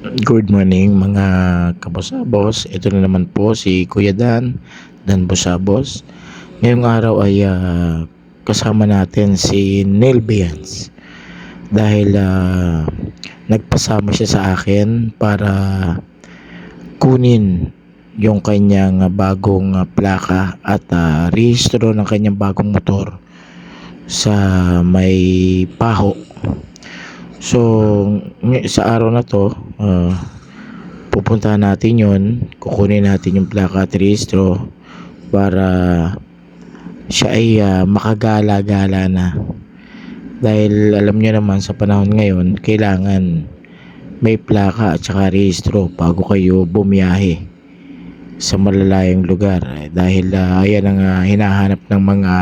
Good morning mga kabosabos. Ito na naman po si Kuya Dan, Dan Bosabos. Ngayong araw ay ah, kasama natin si Neil Bians. Dahil ah, nagpasama siya sa akin para kunin yung kanyang bagong plaka at ah, rehistro ng kanyang bagong motor sa may paho So, sa araw na to, ah, pupuntahan natin yon kukunin natin yung plaka at rehistro para siya ay ah, makagala-gala na. Dahil alam niyo naman sa panahon ngayon, kailangan may plaka at saka rehistro bago kayo bumiyahe sa malalayong lugar. Eh, Dahil ah, ayan ang ah, hinahanap ng mga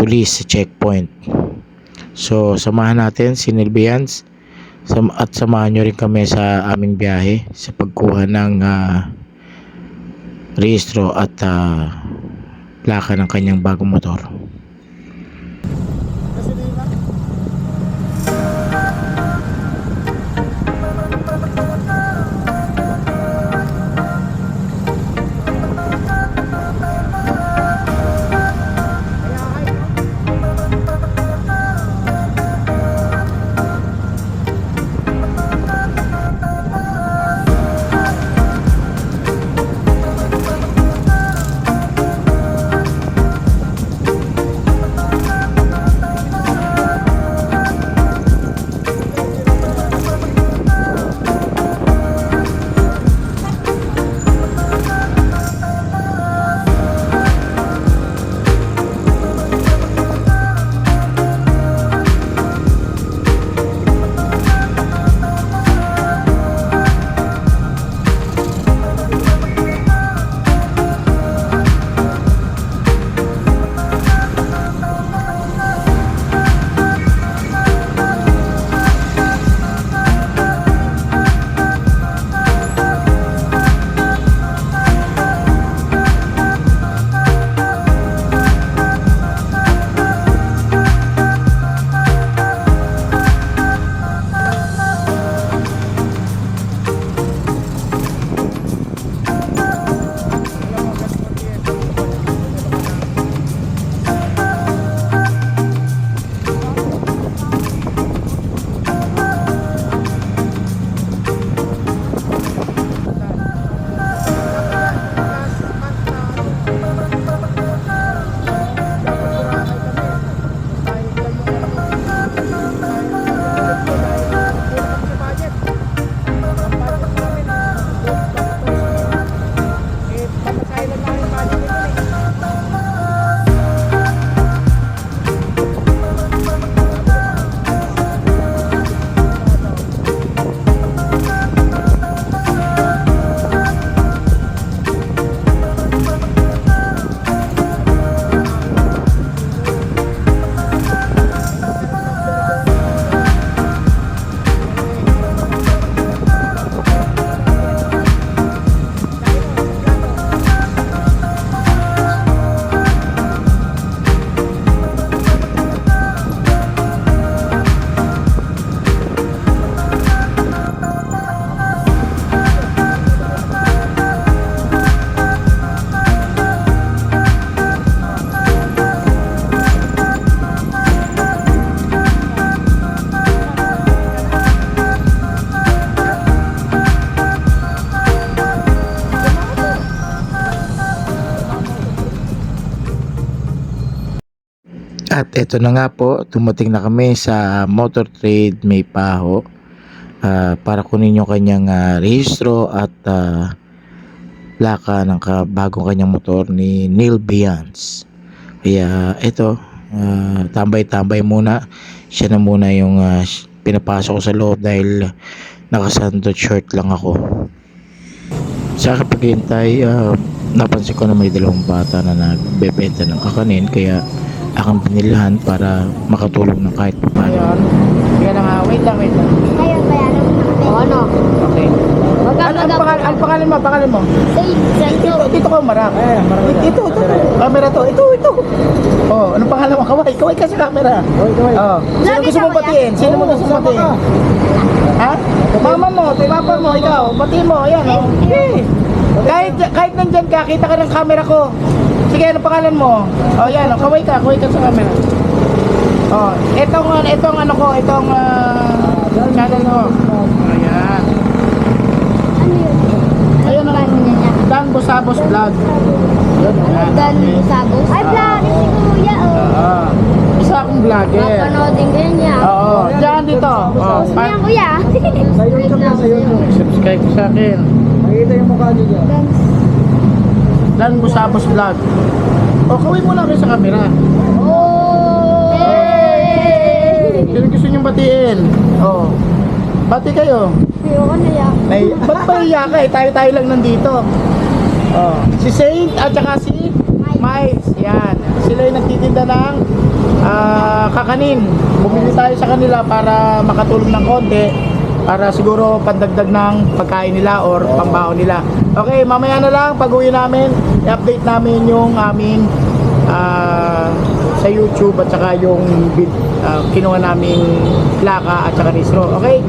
police checkpoint. So, samahan natin si Nilbians at samahan nyo rin kami sa aming biyahe sa pagkuha ng ah, rehistro at ah, plaka ng kanyang bagong motor. At eto na nga po, tumating na kami sa Motor Trade May Paho ah, para kunin yung kanyang ah, rehistro at ah, plaka ng bagong kanyang motor ni Neil Bians. Kaya eto, ah, tambay-tambay muna. Siya na muna yung sh- pinapasok sa loob dahil nakasandot short lang ako. Sa kapaghintay, uh, napansin ko na may dalawang bata na nagbebenta ng kakanin kaya akong pinilhan para makatulong ng kahit paano. Ayun. Kaya lang, ah, wait lang, wait lang. Ayun, bayaran mo na. O ano? Okay. Ano, kang ano, mag- pangalan, pangalan mo? Pangalan mo? Say, say, Dito, dito ka. Eh, marami Ito, ito, ito. Camera to. Ito, ito. Oh, anong pangalan mo? Kaway, kaway ka sa camera. Kaway, kaway. Oh. Sino Lagi gusto mo kaway, batiin? Sino mo gusto mo batiin? ka. Ha? Mama mo, papa mo, ikaw, bati mo, ayan oh. Sige. Kahit, kahit nandyan ka, kita ka ng camera ko. Sige, ano pangalan mo? Oh, yan, oh, kaway ka, kaway ka sa camera. Oh, itong, ano, itong ano ko, itong ah, channel ko. Ayan. Ayun ang Dan Busabos Vlog. Yun, ayan. Dan Sabos. Ay, vlog si Kuya, oh. Oo. Isa akong vlogger. Mapanoodin ko yan niya. Oo, diyan dito. Oh, pa- Kuya. Sa YouTube na, sa YouTube. subscribe sa akin. Makikita yung mukha niyo dyan. Dan Busabos Vlog. O, kaway mo lang kayo sa camera. Oh! Sino gusto niyong batiin? Oh. Bati kayo. Ayoko na yan. May, ba't ba iya ka eh? Tayo-tayo lang nandito. Oh. Si Saint at saka si Miles. Yan. Sila yung nagtitinda ng ah, kakanin. Bumili tayo sa kanila para makatulong ng konti para siguro pandagdag ng pagkain nila or pambaon nila. Okay, mamaya na lang pag uwi namin, i-update namin yung aming ah, sa YouTube at saka yung ah, kinuha naming plaka at saka registro. Okay?